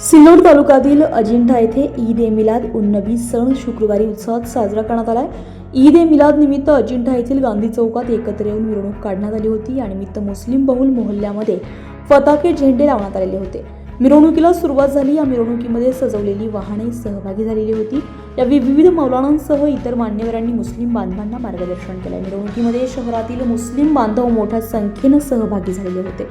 सिल्लोड तालुक्यातील अजिंठा येथे ईद ए मिलाद उन्नबी सण शुक्रवारी उत्साहात साजरा करण्यात आलाय. ईद ए मिलाद निमित्त अजिंठा येथील गांधी चौकात एकत्र येऊन मिरवणूक काढण्यात आली होती या निमित्त मुस्लिम बहुल मोहल्ल्यामध्ये फताके झेंडे लावण्यात आलेले होते. मिरवणुकीला सुरुवात झाली. या मिरवणुकीमध्ये सजवलेली वाहने सहभागी झालेली होती. या विविध मौलानांसह इतर मान्यवरांनी मुस्लिम बांधवांना मार्गदर्शन केलं मिरवणुकीमध्ये शहरातील मुस्लिम बांधव मोठ्या संख्येनं सहभागी झालेले होते.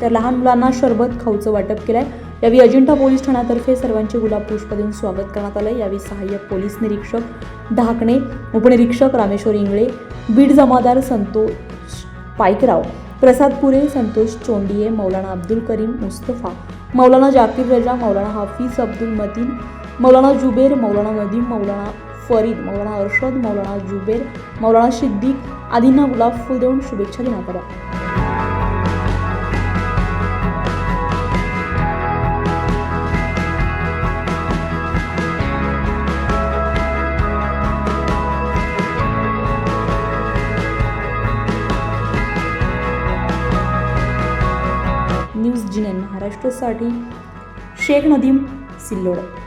तर लहान मुलांना शरबत खाऊचं वाटप केलंय. यावेळी अजिंठा पोलीस ठाण्यातर्फे सर्वांचे गुलाब पुष्प देऊन स्वागत करण्यात आलं यावेळी सहाय्यक पोलीस निरीक्षक ढाकणे उपनिरीक्षक रामेश्वर इंगळे बीड जमादार संतोष पाईकराव प्रसाद पुरे संतोष चोंडिये मौलाना अब्दुल करीम मुस्तफा मौलाना जाकीर रजा मौलाना हाफिज अब्दुल मतीन मौलाना जुबेर मौलाना नदीम मौलाना फरीद मौलाना अरशद मौलाना जुबेर मौलाना सिद्दीक आदींना गुलाब फुल देऊन शुभेच्छा देण्यात आल्या. न्यूज जिनेन महाराष्ट्रसाठी शेख नदीम सिल्लोड.